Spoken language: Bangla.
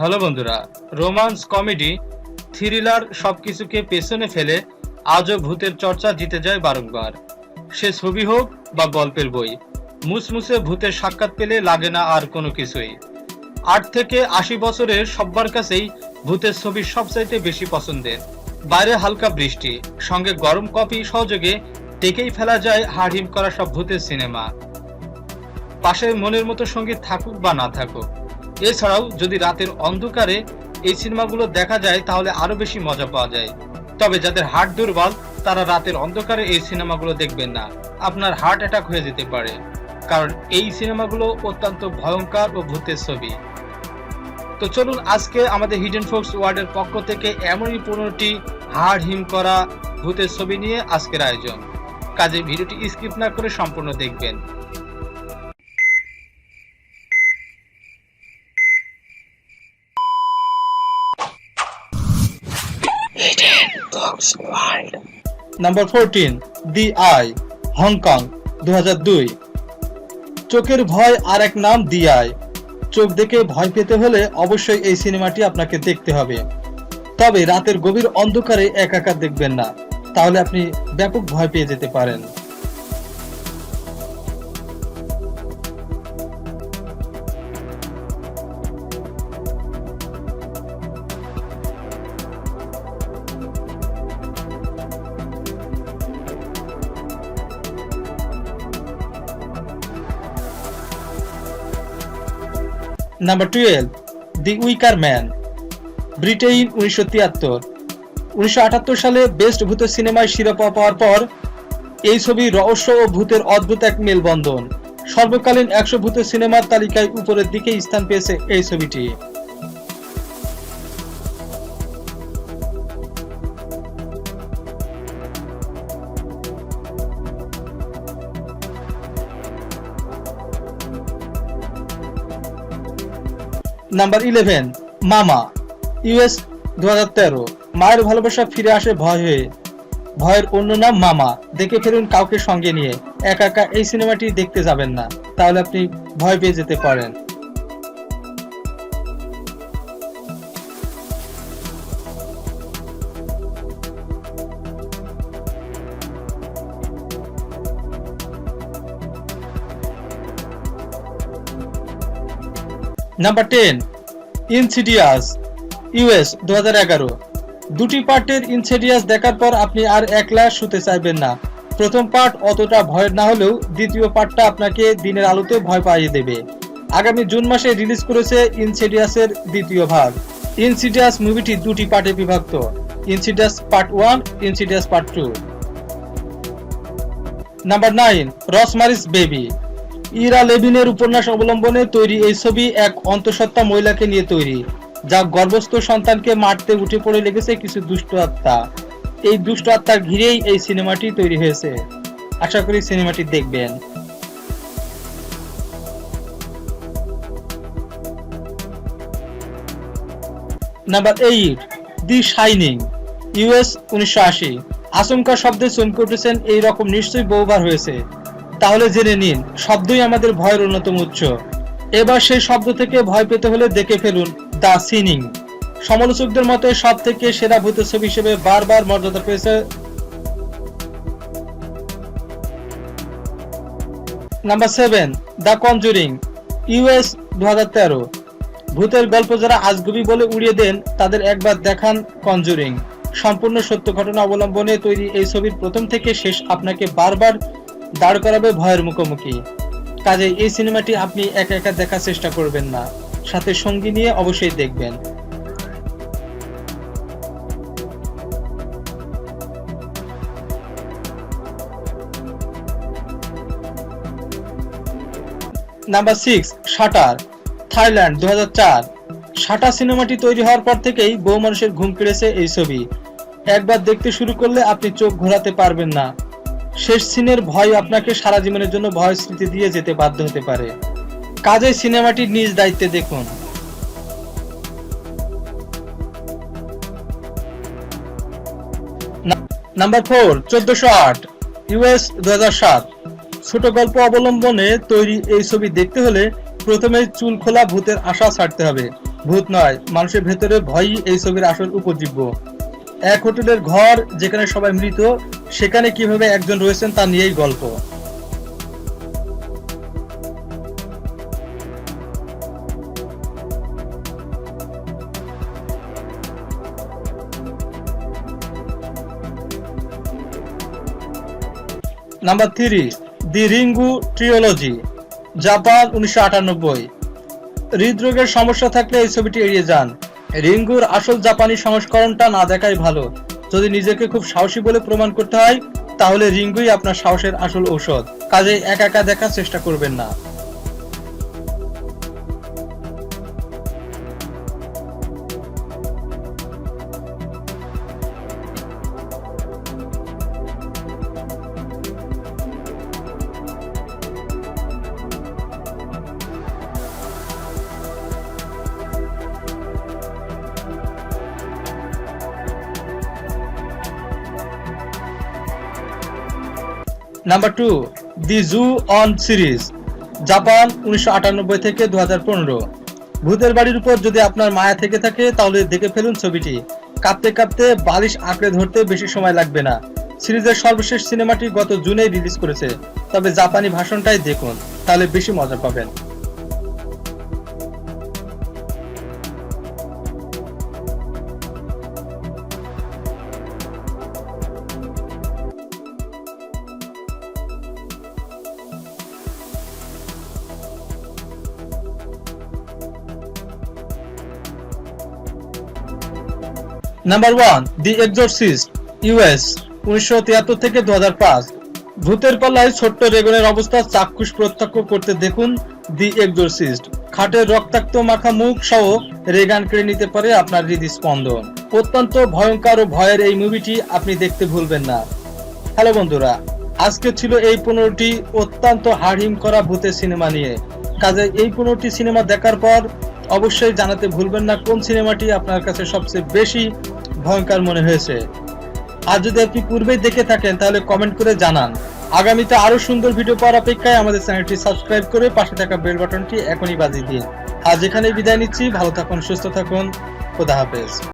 হ্যালো বন্ধুরা, রোমান্স কমেডি, থ্রিলার সবকিছুকে পেছনে ফেলে আজও ভূতের চর্চা জিতে যায় বারংবার। সে ছবি হোক বা গল্পের বই, মুসমুসে ভূতের সাক্ষাৎ পেলে লাগে না আর কোনো কিছুই। আট থেকে আশি বছরের সব্বার কাছেই ভূতের ছবি সবচাইতে বেশি পছন্দের। বাইরে হালকা বৃষ্টি, সঙ্গে গরম কফি সহযোগে টেকেই ফেলা যায় হাড়হিম করা সব ভূতের সিনেমা। পাশে মনের মতো সংগীত থাকুক বা না থাকুক এছাড়াও যদি রাতের অন্ধকারে এই সিনেমাগুলো দেখা যায়, তাহলে আরও বেশি মজা পাওয়া যায়। তবে যাদের হার্ট দুর্বল, তারা রাতের অন্ধকারে এই সিনেমাগুলো দেখবেন না। আপনার হার্ট অ্যাটাক হয়ে যেতে পারে। কারণ এই সিনেমাগুলো অত্যন্ত ভয়ঙ্কর ও ভূতের ছবি। তো চলুন আজকে আমাদের হিডেন ফোক্স ওয়ার্ডের পক্ষ থেকে এমনই পনেরোটি হাড় হিম করা ভূতের ছবি নিয়ে আজকের আয়োজন। কাজে ভিডিওটি স্কিপ না করে সম্পূর্ণ দেখবেন। Number fourteen the eye Hong Kong দু দুই চোখের ভয় আর এক নাম দি আই চোখ দেখে ভয় পেতে হলে অবশ্যই এই সিনেমাটি আপনাকে দেখতে হবে। তবে রাতের গভীর অন্ধকারে একাকার দেখবেন না। তাহলে আপনি ব্যাপক ভয় পেয়ে যেতে পারেন। Number twelve the wicker man Britain উনিশশো তিয়াত্তর। উনিশশো সালে বেস্ট ভূত সিনেমায় শিরোপা পাওয়ার পর এই ছবি রহস্য ও ভূতের অদ্ভুত এক মেলবন্ধন। সর্বকালীন একশো ভূত সিনেমার তালিকায় উপরের দিকে স্থান পেয়েছে এই ছবিটি। নাম্বার ইলেভেন মামা, ইউএস দু তেরো। মায়ের ভালোবাসা ফিরে আসে ভয় হয়ে। ভয়ের অন্য নাম মামা। দেখে ফেরুন কাউকে সঙ্গে নিয়ে। একা একা এই সিনেমাটি দেখতে যাবেন না। তাহলে আপনি ভয় পেয়ে যেতে পারেন। নাম্বার টেন ইনসিডিয়াস ইউএস দু হাজার এগারো। দুটি পার্টের ইনসিডিয়াস দেখার পর আপনি আর একলা শুতে চাইবেন না। প্রথম পার্ট অতটা ভয়ের না হলেও দ্বিতীয় পার্টটা আপনাকে দিনের আলোতে ভয় পাইয়ে দেবে। আগামী জুন মাসে রিলিজ করেছে ইনসিডিয়াসের দ্বিতীয় ভাগ। ইনসিডিয়াস মুভিটি দুটি পার্টে বিভক্ত। Insidious part one Insidious part two. Number nine Rosemary's baby Ira লেভিনের উপন্যাস অবলম্বনে তৈরি এই ছবি এক অন্তঃসত্ত্বা মহিলাকে নিয়ে তৈরি, যা গর্ভস্থ সন্তানকে মারতে উঠে পড়ে লেগেছে কিছু দুষ্ট আত্মা। এই দুষ্ট আত্মার ঘিরেই এই সিনেমাটি তৈরি হয়েছে। আশা করি সিনেমাটি দেখবেন। Number eight, the shining, US উনিশশো আশি। আচমকা শব্দে চমকে উঠেছেন এই রকম নিশ্চয়ই বহুবার হয়েছে। তাহলে জেনে নিন, শব্দই আমাদের ভয়ের অন্যতম উৎস। এবার সেই শব্দ থেকে ভয় পেতে হলে দেখে ফেলুন, দ্য সিনিং সমালোচকদের মতে সব থেকে সেরা ভূতের ছবি হিসেবে বারবার মর্যাদা পেয়েছে। Number seven, the conjuring US দু হাজার তেরো। ভূতের গল্প যারা আজগুবি বলে উড়িয়ে দেন, তাদের একবার দেখান কনজুরিং। সম্পূর্ণ সত্য ঘটনা অবলম্বনে তৈরি এই ছবির প্রথম থেকে শেষ আপনাকে বারবার দাঁড় করাবে ভয়ের মুখোমুখি। কাজে এই সিনেমাটি আপনি একা একা দেখার চেষ্টা করবেন না। সাথে সঙ্গী নিয়ে অবশ্যই দেখবেন। নাম্বার সিক্স, শাটার, থাইল্যান্ড দু শাটা সিনেমাটি তৈরি হওয়ার পর থেকেই বহু মানুষের ঘুম কেড়েছে এই ছবি। একবার দেখতে শুরু করলে আপনি চোখ ঘোরাতে পারবেন না। শেষ সিনের ভয় আপনাকে সারা জীবনের জন্য ভয় স্মৃতি দিয়ে যেতে বাধ্য হতে পারে। কাজে সিনেমাটি নিজ দায়িত্বে দেখুন। নাম্বার ফোর, চোদ্দশো আট, ইউএস দু সাত। ছোট গল্প অবলম্বনে তৈরি এই ছবি দেখতে হলে প্রথমে চুল খোলা ভূতের আশা ছাড়তে হবে। ভূত নয়, মানুষের ভেতরে ভয়ই এই ছবির আসল উপজীব্য। এক হোটেলের ঘর যেখানে সবাই মৃত সেখানে কীভাবে একজন রয়েছেন তা নিয়েই গল্প। Number three the Ringu trilogy Japan উনিশশো আটানব্বই। হৃদরোগের সমস্যা থাকলে এই ছবিটি এড়িয়ে যান। রিঙ্গুর আসল জাপানি সংস্করণটা না দেখাই ভালো। যদি নিজেকে খুব সাহসী বলে প্রমাণ করতে হয়, তাহলে রিঙ্গুই আপনার সাহসের আসল ঔষধ। কাজে একা একা দেখার চেষ্টা করবেন না। Number two the Ju On series Japan উনিশশো আটানব্বই থেকে দু ভূতের বাড়ির উপর যদি আপনার মায়া থেকে থাকে, তাহলে দেখে ফেলুন ছবিটি। কাঁপতে কাঁপতে বালিশ আঁকড়ে ধরতে বেশি সময় লাগবে না। সিরিজের সর্বশেষ সিনেমাটি গত জুনে রিলিজ করেছে। তবে জাপানি ভাষণটাই দেখুন, তাহলে বেশি মজা পাবেন। Number one the exorcist US উনিশশো তিয়াত্তর থেকে দু ভূতের পাল্লায় ছোট্ট রেগনের অবস্থা চাক্ষুষ প্রত্যক্ষ করতে দেখুন দি এক্সোরসিস্ট খাটের রক্তাক্ত মাখা মুখ সহ রেগান কেড়ে নিতে পারে আপনার হৃদস্পন্দন। অত্যন্ত ভয়ঙ্কর ও ভয়ের এই মুভিটি আপনি দেখতে ভুলবেন না। হ্যালো বন্ধুরা, আজকে ছিল এই পনেরোটি অত্যন্ত হাড়হিম করা ভূতের সিনেমা নিয়ে। কাজে এই পনেরোটি সিনেমা দেখার পর অবশ্যই জানাতে ভুলবেন না, কোন সিনেমাটি আপনার কাছে সবচেয়ে বেশি ভয়ঙ্কর মনে হয়েছে। আর যদি আপনি পূর্বেই দেখে থাকেন, তাহলে কমেন্ট করে জানান। আগামীতে আরও সুন্দর ভিডিও পাওয়ার অপেক্ষায় আমাদের চ্যানেলটি সাবস্ক্রাইব করে পাশে থাকা বেল বাটনটি এখনই বাজিয়ে দিন। আর এখানেই বিদায় নিচ্ছি, ভালো থাকুন, সুস্থ থাকুন, খোদা হাফেজ।